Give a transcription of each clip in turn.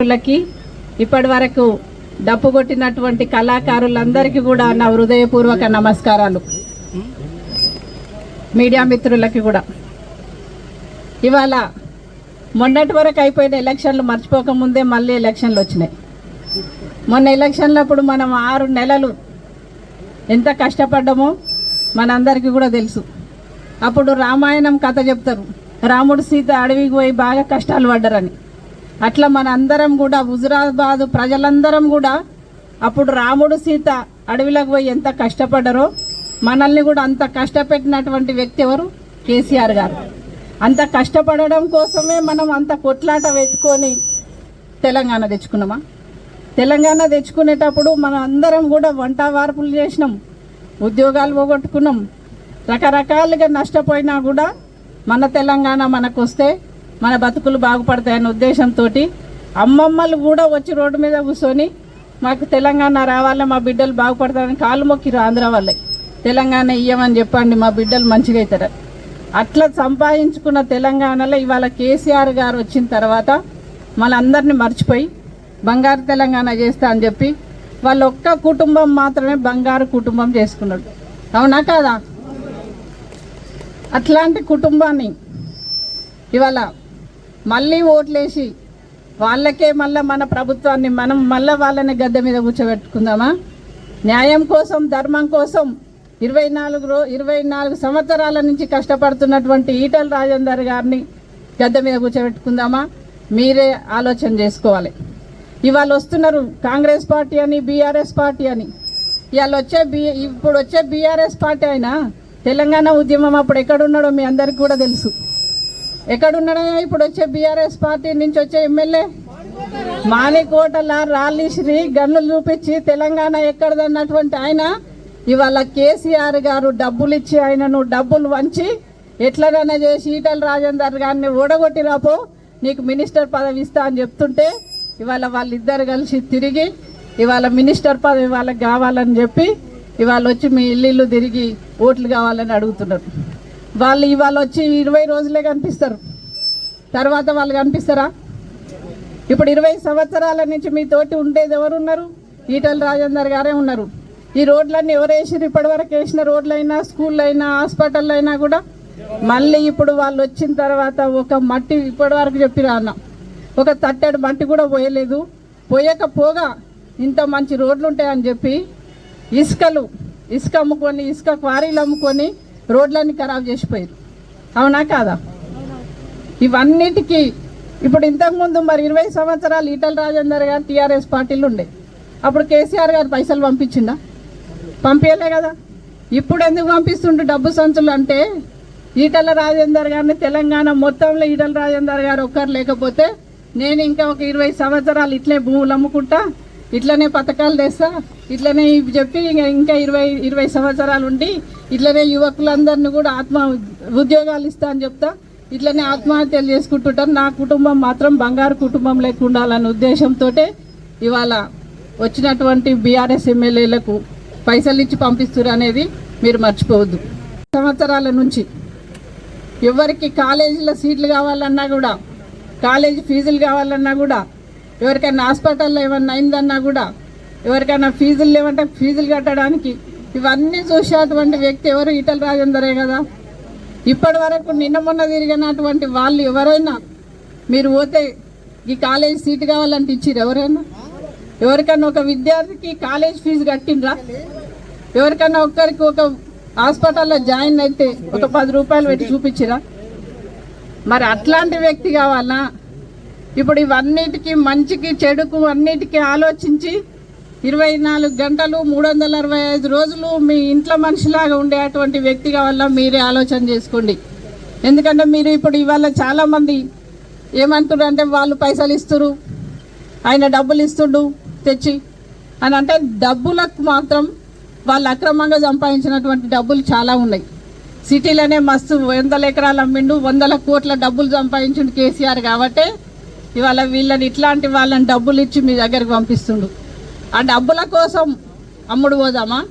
కళాకారులకి ఇప్పటి వరకు డప్పు కొట్టినటువంటి కళాకారులందరికీ కూడా నా హృదయపూర్వక నమస్కారాలు. మీడియా మిత్రులకి కూడా. ఇవాళ మొన్నటి వరకు అయిపోయిన ఎలక్షన్లు మర్చిపోకముందే మళ్ళీ ఎలక్షన్లు వచ్చినాయి. మొన్న ఎలక్షన్లప్పుడు మనం ఆరు నెలలు ఎంత కష్టపడ్డామో మనందరికీ కూడా తెలుసు. అప్పుడు రామాయణం కథ చెప్తారు. రాముడు సీత అడవికి పోయి బాగా కష్టాలు పడ్డారని. అట్లా మన అందరం కూడా హుజురాబాదు ప్రజలందరం కూడా అప్పుడు రాముడు సీత అడవిలోకి పోయి ఎంత కష్టపడ్డారో మనల్ని కూడా అంత కష్టపెట్టినటువంటి వ్యక్తి ఎవరు? కేసీఆర్ గారు. అంత కష్టపడడం కోసమే మనం అంత కొట్లాట పెట్టుకొని తెలంగాణ తెచ్చుకున్నామా? తెలంగాణ తెచ్చుకునేటప్పుడు మన అందరం కూడా వంట వార్పులు చేసినాం ఉద్యోగాలు పోగొట్టుకున్నాం. రకరకాలుగా నష్టపోయినా కూడా మన తెలంగాణ మనకు వస్తే మన బతుకులు బాగుపడతాయన్న ఉద్దేశంతో అమ్మమ్మలు కూడా వచ్చి రోడ్డు మీద కూర్చొని మాకు తెలంగాణ రావాలి మా బిడ్డలు బాగుపడతారని కాలు మొక్కిరు ఆంధ్ర వాళ్ళే. తెలంగాణ ఇయ్యమని చెప్పండి మా బిడ్డలు మంచిగా అవుతారు. అట్లా సంపాదించుకున్న తెలంగాణలో ఇవాళ కేసీఆర్ గారు వచ్చిన తర్వాత మనందరినీ మర్చిపోయి బంగారు తెలంగాణ చేస్తా అని చెప్పి వాళ్ళ ఒక్క కుటుంబం మాత్రమే బంగారు కుటుంబం చేసుకున్నాడు. అవునా కాదా? అట్లాంటి కుటుంబాన్ని ఇవాళ మళ్ళీ ఓట్లేసి వాళ్ళకే మళ్ళీ మన ప్రభుత్వాన్ని మనం మళ్ళీ వాళ్ళని గద్దె మీద కూర్చోబెట్టుకుందామా? న్యాయం కోసం ధర్మం కోసం ఇరవై నాలుగు రో ఇరవై నాలుగు సంవత్సరాల నుంచి కష్టపడుతున్నటువంటి ఈటల రాజేందర్ గారిని గద్దె మీద కూర్చోబెట్టుకుందామా? మీరే ఆలోచన చేసుకోవాలి. ఇవాళ వస్తున్నారు కాంగ్రెస్ పార్టీ అని బీఆర్ఎస్ పార్టీ అని. ఇవాళ వచ్చే బి ఇప్పుడు వచ్చే బీఆర్ఎస్ పార్టీ అయినా తెలంగాణ ఉద్యమం అప్పుడు ఎక్కడున్నాడో మీ అందరికీ కూడా తెలుసు. ఎక్కడున్నాడా? ఇప్పుడు వచ్చే బీఆర్ఎస్ పార్టీ నుంచి వచ్చే ఎమ్మెల్యే. మానికోటల రాళ్ళి శ్రీ గన్నులు చూపించి తెలంగాణ ఎక్కడదన్నటువంటి ఆయన ఇవాళ కేసీఆర్ గారు డబ్బులు ఇచ్చి ఆయనను డబ్బులు వంచి ఎట్లనైనా చేసి ఈటల రాజేందర్ గారిని ఓడగొట్టి రాపో నీకు మినిస్టర్ పదవి ఇస్తా అని చెప్తుంటే ఇవాళ వాళ్ళిద్దరు కలిసి తిరిగి ఇవాళ మినిస్టర్ పదవి వాళ్ళకి కావాలని చెప్పి ఇవాళ వచ్చి మీ ఇల్లు తిరిగి ఓట్లు కావాలని అడుగుతున్నారు. వాళ్ళు ఇవాళ వచ్చి ఇరవై రోజులే కనిపిస్తారు. తర్వాత వాళ్ళు కనిపిస్తారా? ఇప్పుడు ఇరవై సంవత్సరాల నుంచి మీతోటి ఉండేది ఎవరు ఉన్నారు ఈటల రాజేందర్ గారే ఉన్నారు. ఈ రోడ్లన్నీ ఎవరు వేసారు ఇప్పటివరకు వేసిన రోడ్లైనా స్కూళ్ళైనా అయినా హాస్పిటల్ అయినా కూడా మళ్ళీ ఇప్పుడు వాళ్ళు వచ్చిన తర్వాత ఒక మట్టి ఇప్పటివరకు చెప్పిరా అన్న. ఒక తట్టెడు మట్టి కూడా పోయలేదు. పోయకపోగా ఇంత మంచి రోడ్లు ఉంటాయని చెప్పి ఇసుకలు ఇసుక అమ్ముకొని ఇసుక క్వారీలు అమ్ముకొని రోడ్లన్నీ ఖరాబ్ చేసిపోయారు. అవునా కాదా? ఇవన్నిటికీ ఇప్పుడు ఇంతకుముందు మరి ఇరవై సంవత్సరాలు ఈటల రాజేందర్ గారు టీఆర్ఎస్ పార్టీలు ఉండే. అప్పుడు కేసీఆర్ గారు పైసలు పంపించిందా పంపించలే కదా. ఇప్పుడు ఎందుకు పంపిస్తుండ్రు డబ్బు సంచులు అంటే ఈటల రాజేందర్ గారిని తెలంగాణ మొత్తంలో ఈటల రాజేందర్ గారు ఒక్కరు లేకపోతే నేను ఇంకా ఒక ఇరవై సంవత్సరాలు ఇట్లే భూములు అమ్ముకుంటా ఇట్లనే పథకాలు తెస్తా ఇట్లనే ఇవి చెప్పి ఇంకా ఇంకా ఇరవై ఇరవై సంవత్సరాలు ఉండి ఇట్లనే యువకులందరినీ కూడా ఆత్మ ఉద్యోగాలు ఇస్తా అని చెప్తా. ఇట్లనే ఆత్మహత్యలు చేసుకుంటుంటారు. నా కుటుంబం మాత్రం బంగారు కుటుంబం లేకుండా ఉండాలనే ఉద్దేశంతో ఇవాళ వచ్చినటువంటి బీఆర్ఎస్ ఎమ్మెల్యేలకు పైసలు ఇచ్చి పంపిస్తారు అనేది మీరు మర్చిపోవద్దు. సంవత్సరాల నుంచి ఎవరికి కాలేజీలో సీట్లు కావాలన్నా కూడా కాలేజీ ఫీజులు కావాలన్నా కూడా ఎవరికైనా హాస్పిటల్లో ఏమన్నా అయిందన్నా కూడా ఎవరికైనా ఫీజులు లేవంటే ఫీజులు కట్టడానికి ఇవన్నీ చూసేటువంటి వ్యక్తి ఎవరు? ఈటల రాజేందరే కదా. ఇప్పటి వరకు నిన్న మొన్న తిరిగినటువంటి వాళ్ళు ఎవరైనా మీరు పోతే ఈ కాలేజ్ సీట్ కావాలంటే ఇచ్చిర్రు ఎవరైనా? ఎవరికైనా ఒక విద్యార్థికి కాలేజ్ ఫీజు కట్టిండ్రా? ఎవరికైనా ఒక్కరికి ఒక హాస్పిటల్లో జాయిన్ అయితే ఒక పది రూపాయలు పెట్టి చూపించిరా మరి అట్లాంటి వ్యక్తి కావాలా? ఇప్పుడు ఇవన్నిటికీ మంచికి చెడుకు అన్నిటికీ ఆలోచించి ఇరవై నాలుగు గంటలు మూడు వందల అరవై ఐదు రోజులు మీ ఇంట్లో మనిషిలాగా ఉండేటువంటి వ్యక్తి వల్ల మీరే ఆలోచన చేసుకోండి. ఎందుకంటే మీరు ఇప్పుడు ఇవాళ చాలామంది ఏమంటారు అంటే వాళ్ళు పైసలు ఇస్తురు ఆయన డబ్బులు ఇస్తుండు తెచ్చి అని అంటే డబ్బులకు మాత్రం వాళ్ళు అక్రమంగా సంపాదించినటువంటి డబ్బులు చాలా ఉన్నాయి. సిటీలోనే మస్తు వందల ఎకరాలు అమ్మిండు వందల కోట్ల డబ్బులు సంపాదించిండు కేసీఆర్ కాబట్టి ఇవాళ వీళ్ళని ఇట్లాంటి వాళ్ళని డబ్బులు ఇచ్చి మీ దగ్గరికి పంపిస్తుండు. ఆ డబ్బుల కోసం అమ్ముడు పోదామా?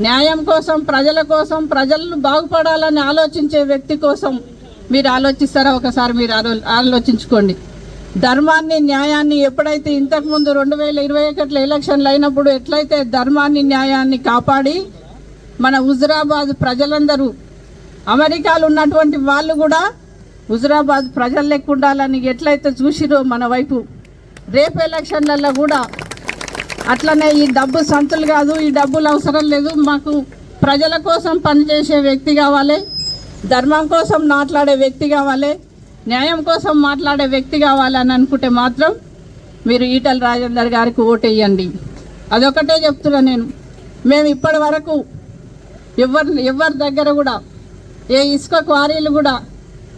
న్యాయం కోసం ప్రజల కోసం ప్రజలను బాగుపడాలని ఆలోచించే వ్యక్తి కోసం మీరు ఆలోచిస్తారా? ఒకసారి మీరు ఆలో- ఆలోచించుకోండి. ధర్మాన్ని న్యాయాన్ని ఎప్పుడైతే ఇంతకుముందు రెండు వేల ఇరవై ఒకటిలో ఎలక్షన్లు అయినప్పుడు ఎట్లయితే ధర్మాన్ని న్యాయాన్ని కాపాడి మన హుజరాబాద్ ప్రజలందరూ అమెరికాలో ఉన్నటువంటి వాళ్ళు కూడా హుజురాబాద్ ప్రజలు లెక్క ఉండాలని ఎట్లయితే చూసిరో మన వైపు రేపు ఎలక్షన్లలో కూడా అట్లనే ఈ డబ్బు సంతులు కాదు ఈ డబ్బులు అవసరం లేదు. మాకు ప్రజల కోసం పనిచేసే వ్యక్తి కావాలి ధర్మం కోసం మాట్లాడే వ్యక్తి కావాలి న్యాయం కోసం మాట్లాడే వ్యక్తి కావాలని అనుకుంటే మాత్రం మీరు ఈటల రాజేందర్ గారికి ఓటేయండి. అదొకటే చెప్తున్నా నేను. మేము ఇప్పటి వరకు ఎవరి ఎవరి దగ్గర కూడా ఏ ఇసుక క్వారీలు కూడా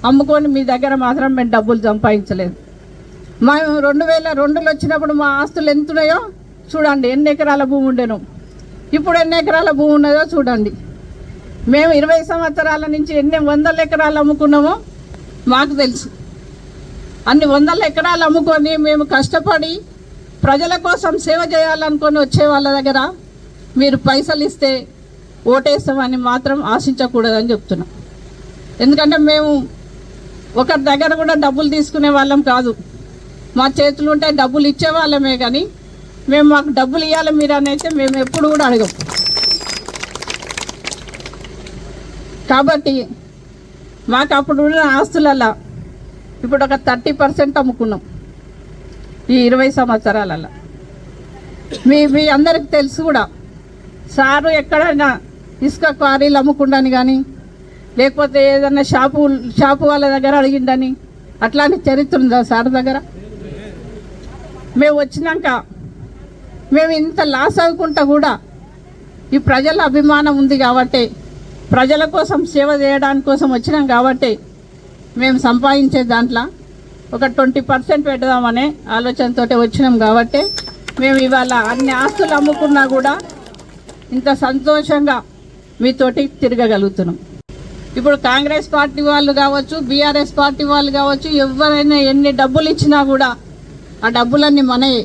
అమ్ముకొని మీ దగ్గర మాత్రం మేము డబ్బులు సంపాదించలేదు. మేము రెండు వేల రెండులో వచ్చినప్పుడు మా ఆస్తులు ఎంత ఉన్నాయో చూడండి ఎన్ని ఎకరాల భూమి ఉండేను. ఇప్పుడు ఎన్ని ఎకరాల భూమి ఉన్నదో చూడండి. మేము ఇరవై సంవత్సరాల నుంచి ఎన్ని వందల ఎకరాలు అమ్ముకున్నామో మాకు తెలుసు. అన్ని వందల ఎకరాలు అమ్ముకొని మేము కష్టపడి ప్రజల కోసం సేవ చేయాలనుకొని వచ్చే వాళ్ళ దగ్గర మీరు పైసలు ఇస్తే ఓటేస్తామని మాత్రం ఆశించకూడదని చెప్తున్నా. ఎందుకంటే మేము ఒకరి దగ్గర కూడా డబ్బులు తీసుకునే వాళ్ళం కాదు. మా చేతులు ఉంటే డబ్బులు ఇచ్చే వాళ్ళమే కానీ మేము మాకు డబ్బులు ఇవ్వాలి మీరు అని అయితే మేము ఎప్పుడు కూడా అడగం. కాబట్టి మాకు అప్పుడు ఉన్న ఆస్తులల్లో ఇప్పుడు ఒక థర్టీ పర్సెంట్ అమ్ముకున్నాం ఈ ఇరవై సంవత్సరాలలో మీ మీ అందరికి తెలుసు కూడా సారు ఎక్కడైనా ఇసుక క్వారీలు అమ్ముకుండాని కానీ లేకపోతే ఏదైనా షాపు షాపు వాళ్ళ దగ్గర అడిగిండని అట్లాంటి చరిత్ర ఉందా సార్ దగ్గర? మేము వచ్చినాక మేము ఇంత లాస్ అవ్వకుండా కూడా ఈ ప్రజల అభిమానం ఉంది కాబట్టి ప్రజల కోసం సేవ చేయడానికి కోసం వచ్చినాం కాబట్టి మేము సంపాదించే దాంట్లో ఒక ట్వంటీ పర్సెంట్ పెడదామనే ఆలోచనతో వచ్చినాం కాబట్టి మేము ఇవాళ అన్ని ఆస్తులు అమ్ముకున్నా కూడా ఇంత సంతోషంగా మీతోటి తిరగగలుగుతున్నాం. ఇప్పుడు కాంగ్రెస్ పార్టీ వాళ్ళు కావచ్చు బీఆర్ఎస్ పార్టీ వాళ్ళు కావచ్చు ఎవరైనా ఎన్ని డబ్బులు ఇచ్చినా కూడా ఆ డబ్బులన్నీ మనయే.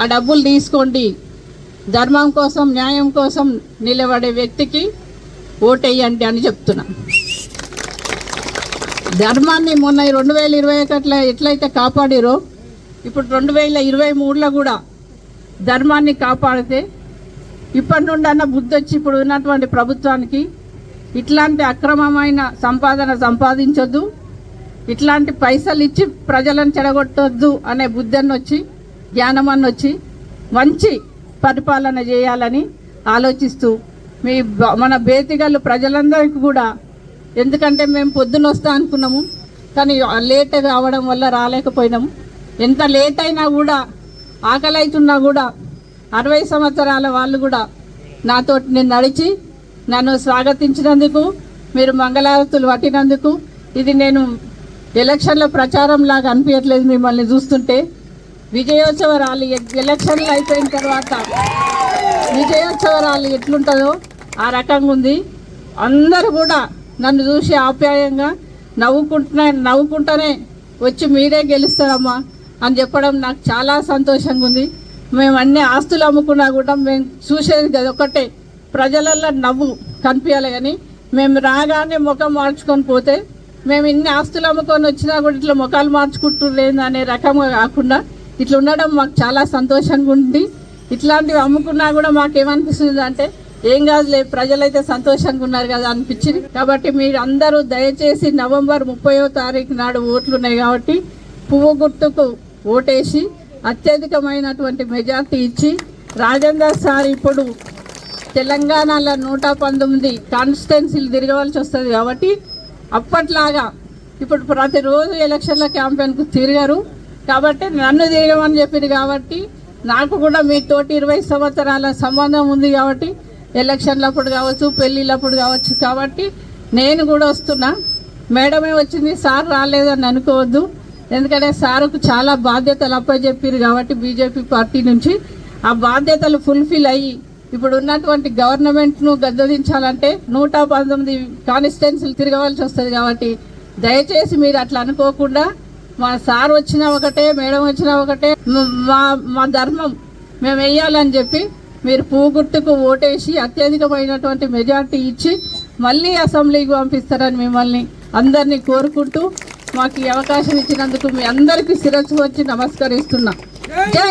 ఆ డబ్బులు తీసుకోండి. ధర్మం కోసం న్యాయం కోసం నిలబడే వ్యక్తికి ఓటేయండి అని చెప్తున్నా. ధర్మాన్ని మొన్న రెండు వేల ఇరవై ఒకటిలో ఎట్లయితే కాపాడిరో ఇప్పుడు రెండు వేల ఇరవై మూడులో కూడా ధర్మాన్ని కాపాడితే ఇప్పటి నుండి అన్న బుద్ధి వచ్చి ఇప్పుడు ఉన్నటువంటి ప్రభుత్వానికి ఇట్లాంటి అక్రమమైన సంపాదన సంపాదించొద్దు. ఇట్లాంటి పైసలు ఇచ్చి ప్రజలను చెడగొట్టొద్దు అనే బుద్ధి వచ్చి జ్ఞానం అన్నొచ్చి మంచి పరిపాలన చేయాలని ఆలోచిస్తూ మీ బ- మన బేతిగలు ప్రజలందరికీ కూడా ఎందుకంటే మేము పొద్దున వస్తా అనుకున్నాము కానీ లేట్ కావడం వల్ల రాలేకపోయినాము. ఎంత లేట్ అయినా కూడా ఆకలి అవుతున్నా కూడా అరవై సంవత్సరాల వాళ్ళు కూడా నాతో నేను నడిచి నన్ను స్వాగతించినందుకు మీరు మంగళారతులు పట్టినందుకు ఇది నేను ఎలక్షన్ల ప్రచారం లాగా అనిపించట్లేదు మిమ్మల్ని చూస్తుంటే. విజయోత్సవ ర్యాలీ ఎలక్షన్లు అయిపోయిన తర్వాత విజయోత్సవ ర్యాలీ ఎట్లుంటుందో ఆ రకంగా ఉంది. అందరూ కూడా నన్ను చూసి ఆప్యాయంగా నవ్వుకుంటున్నా నవ్వుకుంటూనే వచ్చి మీరే గెలుస్తారమ్మా అని చెప్పడం నాకు చాలా సంతోషంగా ఉంది. మేము అన్ని ఆస్తులు అమ్ముకున్నా కూడా మేము చూసేది కదా ఒకటే ప్రజలల్లో నవ్వు కనిపించాలి కానీ మేము రాగానే ముఖం మార్చుకొని పోతే మేము ఇన్ని ఆస్తులు అమ్ముకొని వచ్చినా కూడా ఇట్లా ముఖాలు మార్చుకుంటులేదు అనే రకంగా కాకుండా ఇట్లా ఉండడం మాకు చాలా సంతోషంగా ఉంది. ఇట్లాంటివి అమ్ముకున్నా కూడా మాకు ఏమనిపిస్తుంది అంటే ఏం కాదులే ప్రజలైతే సంతోషంగా ఉన్నారు కదా అనిపించింది. కాబట్టి మీరు అందరూ దయచేసి నవంబర్ ముప్పయో తారీఖు నాడు ఓట్లు ఉన్నాయి కాబట్టి పువ్వు గుర్తుకు ఓటేసి అత్యధికమైనటువంటి మెజార్టీ ఇచ్చి రాజేందర్ సార్ ఇప్పుడు తెలంగాణలో నూట పంతొమ్మిది కాన్స్టిట్యున్సీలు తిరగవలసి వస్తుంది కాబట్టి అప్పట్లాగా ఇప్పుడు ప్రతిరోజు ఎలక్షన్ల క్యాంపెయిన్కు తిరిగారు. కాబట్టి నన్ను తిరగమని చెప్పింది కాబట్టి నాకు కూడా మీతోటి ఇరవై సంవత్సరాల సంబంధం ఉంది కాబట్టి ఎలక్షన్లప్పుడు కావచ్చు పెళ్ళిళ్ళప్పుడు కావచ్చు కాబట్టి నేను కూడా వస్తున్నా. మేడమే వచ్చింది సార్ రాలేదని అనుకోవద్దు. ఎందుకంటే సార్కు చాలా బాధ్యతలు అప్పచెప్పారు కాబట్టి బీజేపీ పార్టీ నుంచి. ఆ బాధ్యతలు ఫుల్ఫిల్ అయ్యి ఇప్పుడు ఉన్నటువంటి గవర్నమెంట్ను గద్దదించాలంటే నూట పంతొమ్మిది కాన్స్టిట్యున్సీలు తిరగవలసి వస్తుంది కాబట్టి దయచేసి మీరు అట్లా అనుకోకుండా మా సార్ వచ్చినా ఒకటే మేడం వచ్చినా ఒకటే మా మా ధర్మం మేము వెయ్యాలని చెప్పి మీరు పూగుట్టుకు ఓటేసి అత్యధికమైనటువంటి మెజార్టీ ఇచ్చి మళ్ళీ అసెంబ్లీకి పంపిస్తారని మిమ్మల్ని అందరినీ కోరుకుంటూ మాకు ఈ అవకాశం ఇచ్చినందుకు మీ అందరికీ శిరస్సు వచ్చి నమస్కరిస్తున్నా. జై